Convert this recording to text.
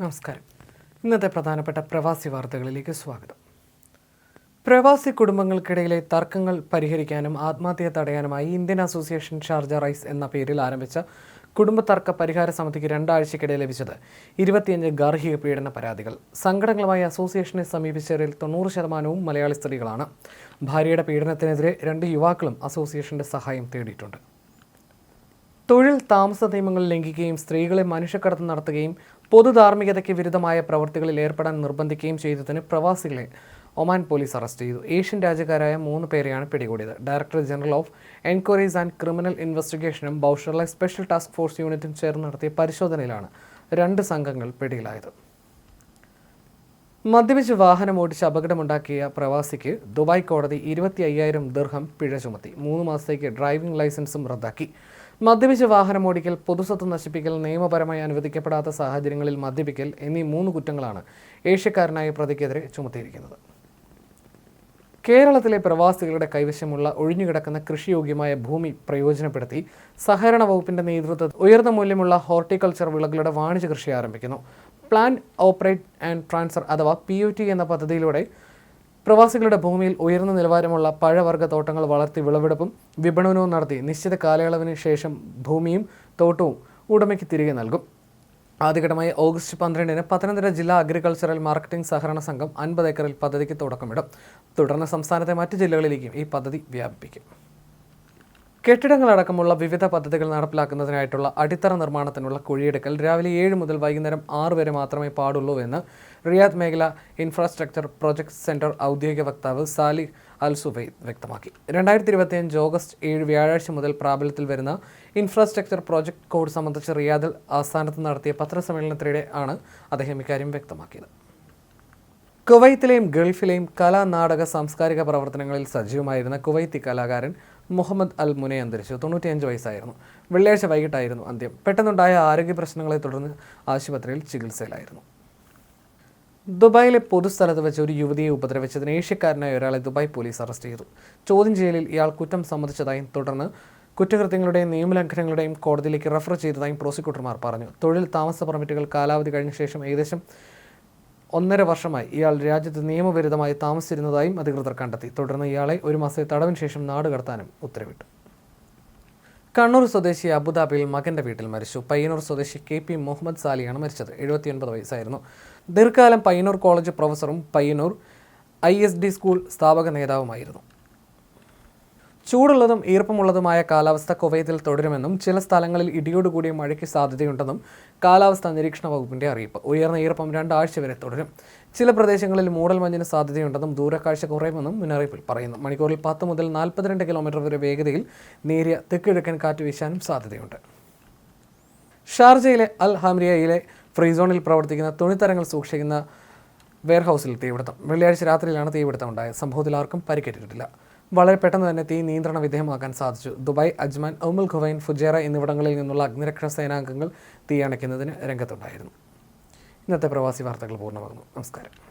നമസ്കാരം. ഇന്നത്തെ പ്രധാനപ്പെട്ട പ്രവാസി വാർത്തകളിലേക്ക് സ്വാഗതം. പ്രവാസി കുടുംബങ്ങൾക്കിടയിലെ തർക്കങ്ങൾ പരിഹരിക്കാനും ആത്മഹത്യ തടയാനുമായി ഇന്ത്യൻ അസോസിയേഷൻ ഷാർജ റൈസ് എന്ന പേരിൽ ആരംഭിച്ച കുടുംബ തർക്ക പരിഹാര സമിതിക്ക് രണ്ടാഴ്ചക്കിടെ ലഭിച്ചത് ഇരുപത്തിയഞ്ച് ഗാർഹിക പീഡന പരാതികൾ. സങ്കടങ്ങളുമായി അസോസിയേഷനെ സമീപിച്ചവരിൽ തൊണ്ണൂറ് ശതമാനവും മലയാളി സ്ത്രീകളാണ്. ഭാര്യയുടെ പീഡനത്തിനെതിരെ രണ്ട് യുവാക്കളും അസോസിയേഷന്റെ സഹായം തേടിയിട്ടുണ്ട്. തൊഴിൽ താമസ നിയമങ്ങൾ ലംഘിക്കുകയും സ്ത്രീകളെ മനുഷ്യക്കടത്ത് നടത്തുകയും പൊതുധാർമ്മികതയ്ക്ക് വിരുദ്ധമായ പ്രവർത്തികളിൽ ഏർപ്പെടാൻ നിർബന്ധിക്കുകയും ചെയ്തതിന് പ്രവാസികളെ ഒമാൻ പോലീസ് അറസ്റ്റ് ചെയ്തു. ഏഷ്യൻ രാജ്യക്കാരായ മൂന്ന് പേരെയാണ് പിടികൂടിയത്. Director general of enquiries and criminal ഇൻവെസ്റ്റിഗേഷനും ബൗഷറിലെ സ്പെഷ്യൽ ടാസ്ക് ഫോഴ്സ് യൂണിറ്റും ചേർന്ന് നടത്തിയ പരിശോധനയിലാണ് രണ്ട് സംഘങ്ങൾ പിടിയിലായത്. മദ്യപിച്ച് വാഹനം ഓടിച്ച് അപകടമുണ്ടാക്കിയ പ്രവാസിക്ക് ദുബായ് കോടതി ഇരുപത്തി അയ്യായിരം ദിർഹം പിഴ ചുമത്തി. മൂന്ന് മാസത്തേക്ക് ഡ്രൈവിംഗ് ലൈസൻസും റദ്ദാക്കി. മദ്യപിച്ച് വാഹനം ഓടിക്കൽ പൊതുസ്വത്ത് നശിപ്പിക്കൽ നിയമപരമായി അനുവദിക്കപ്പെടാത്ത സാഹചര്യങ്ങളിൽ മദ്യപിക്കൽ എന്നീ മൂന്ന് കുറ്റങ്ങളാണ് ഏഷ്യക്കാരനായ പ്രതിക്കെതിരെ ചുമത്തിയിരിക്കുന്നത്. കേരളത്തിലെ പ്രവാസികളുടെ കൈവശമുള്ള ഒഴിഞ്ഞുകിടക്കുന്ന കൃഷിയോഗ്യമായ ഭൂമി പ്രയോജനപ്പെടുത്തി സഹകരണ വകുപ്പിന്റെ നേതൃത്വത്തിൽ ഉയർന്ന മൂല്യമുള്ള ഹോർട്ടിക്കൾച്ചർ വിളകളുടെ വാണിജ്യ കൃഷി ആരംഭിക്കുന്നു. പ്ലാൻ ഓപ്പറേറ്റ് ആൻഡ് ട്രാൻസ്ഫർ അഥവാ പി ഒ ടി എന്ന പദ്ധതിയിലൂടെ പ്രവാസികളുടെ ഭൂമിയിൽ ഉയർന്ന നിലവാരമുള്ള പഴവർഗ തോട്ടങ്ങൾ വളർത്തി വിളവെടുപ്പും വിപണനവും നടത്തി നിശ്ചിത കാലയളവിന് ശേഷം ഭൂമിയും തോട്ടവും ഉടമയ്ക്ക് തിരികെ നൽകും. ആദ്യഘട്ടമായി ഓഗസ്റ്റ് പന്ത്രണ്ടിന് പത്തനംതിട്ട ജില്ലാ അഗ്രികൾച്ചറൽ മാർക്കറ്റിംഗ് സഹകരണ സംഘം അൻപത് ഏക്കറിൽ പദ്ധതിക്ക് തുടക്കമിടും. തുടർന്ന് സംസ്ഥാനത്തെ മറ്റ് ജില്ലകളിലേക്കും ഈ പദ്ധതി വ്യാപിപ്പിക്കും. കെട്ടിടങ്ങളടക്കമുള്ള വിവിധ പദ്ധതികൾ നടപ്പിലാക്കുന്നതിനായിട്ടുള്ള അടിത്തറ നിർമ്മാണത്തിനുള്ള കുഴിയെടുക്കൽ രാവിലെ ഏഴ് മുതൽ വൈകുന്നേരം ആറ് വരെ മാത്രമേ പാടുള്ളൂ എന്ന് റിയാദ് മേഖല ഇൻഫ്രാസ്ട്രക്ചർ പ്രൊജക്ട് സെന്റർ ഔദ്യോഗിക വക്താവ് സാലി അൽ സുബൈദ് വ്യക്തമാക്കി. രണ്ടായിരത്തി ഇരുപത്തിയഞ്ച് ഓഗസ്റ്റ് ഏഴ് വ്യാഴാഴ്ച മുതൽ പ്രാബല്യത്തിൽ വരുന്ന ഇൻഫ്രാസ്ട്രക്ചർ പ്രോജക്ട് കോഡ് സംബന്ധിച്ച് റിയാദിൽ ആസ്ഥാനത്ത് നടത്തിയ പത്രസമ്മേളനത്തിനിടെ ആണ് അദ്ദേഹം ഇക്കാര്യം വ്യക്തമാക്കിയത്. കുവൈത്തിലെയും ഗൾഫിലെയും കലാ നാടക സാംസ്കാരിക പ്രവർത്തനങ്ങളിൽ സജീവമായിരുന്ന കുവൈത്തി കലാകാരൻ മുഹമ്മദ് അൽ മുനെ അന്തരിച്ചു. തൊണ്ണൂറ്റിയഞ്ച് വയസ്സായിരുന്നു. വെള്ളിയാഴ്ച വൈകിട്ടായിരുന്നു അന്ത്യം. പെട്ടെന്നുണ്ടായ ആരോഗ്യ പ്രശ്നങ്ങളെ തുടർന്ന് ആശുപത്രിയിൽ ചികിത്സയിലായിരുന്നു. ദുബായിലെ പൊതുസ്ഥലത്ത് വെച്ച് ഒരു യുവതിയെ ഉപദ്രവിച്ചതിന് ഏഷ്യക്കാരനായ ഒരാളെ ദുബായ് പോലീസ് അറസ്റ്റ് ചെയ്തു. ചോദ്യം ചെയ്യലിൽ ഇയാൾ കുറ്റം സമ്മതിച്ചതായും തുടർന്ന് കുറ്റകൃത്യങ്ങളുടെയും നിയമലംഘനങ്ങളുടെയും കോടതിയിലേക്ക് റഫർ ചെയ്തതായും പ്രോസിക്യൂട്ടർമാർ പറഞ്ഞു. തൊഴിൽ താമസ പെർമിറ്റുകൾ കാലാവധി കഴിഞ്ഞ ശേഷം ഏകദേശം ഒന്നര വർഷമായി ഇയാൾ രാജ്യത്ത് നിയമവിരുദ്ധമായി താമസിച്ചിരുന്നതായും അധികൃതർ കണ്ടെത്തി. തുടർന്ന് ഇയാളെ ഒരു മാസത്തെ തടവിന് ശേഷം നാട് കടത്താനും ഉത്തരവിട്ടു. കണ്ണൂർ സ്വദേശി അബുദാബിയിൽ മകന്റെ വീട്ടിൽ മരിച്ചു. പയ്യന്നൂർ സ്വദേശി കെ പി മുഹമ്മദ് സാലിയാണ് മരിച്ചത്. എഴുപത്തിയൊൻപത് വയസ്സായിരുന്നു. ദീർഘകാലം Payyanur college പ്രൊഫസറും Payyanur I S D school സ്ഥാപക നേതാവുമായിരുന്നു. ചൂടുള്ളതും ഈർപ്പമുള്ളതുമായ കാലാവസ്ഥ കുവൈത്തിൽ തുടരുമെന്നും ചില സ്ഥലങ്ങളിൽ ഇടിയോടുകൂടിയ മഴയ്ക്ക് സാധ്യതയുണ്ടെന്നും കാലാവസ്ഥാ നിരീക്ഷണ വകുപ്പിന്റെ അറിയിപ്പ്. ഉയർന്ന ഈർപ്പം രണ്ടാഴ്ച വരെ തുടരും. ചില പ്രദേശങ്ങളിൽ മൂടൽമഞ്ഞിന് സാധ്യതയുണ്ടെന്നും ദൂരക്കാഴ്ച കുറയുമെന്നും മുന്നറിയിപ്പിൽ പറയുന്നു. മണിക്കൂറിൽ പത്ത് മുതൽ നാൽപ്പത്തിരണ്ട് കിലോമീറ്റർ വരെ വേഗതയിൽ നേരിയ തെക്കിഴക്കൻ കാറ്റ് വീശാനും സാധ്യതയുണ്ട്. ഷാർജയിലെ അൽ ഹംരിയയിലെ ഫ്രീ സോണിൽ പ്രവർത്തിക്കുന്ന തുണിത്തരങ്ങൾ സൂക്ഷിക്കുന്ന വെയർഹൌസിൽ തീപിടുത്തം. വെള്ളിയാഴ്ച രാത്രിയിലാണ് തീപിടുത്തം ഉണ്ടായത് സംഭവത്തിൽ ആർക്കും പരിക്കേറ്റിട്ടില്ല. വളരെ പെട്ടെന്ന് തന്നെ തീ നിയന്ത്രണ വിധേയമാക്കാൻ സാധിച്ചു. Dubai Ajman Umm al Quwain Fujairah എന്നിവിടങ്ങളിൽ നിന്നുള്ള അഗ്നിരക്ഷാ സേനാംഗങ്ങൾ തീ അണയ്ക്കുന്നതിന് രംഗത്തുണ്ടായിരുന്നു. ഇന്നത്തെ പ്രവാസി വാർത്തകൾ പൂർണമാകുന്നു. നമസ്കാരം.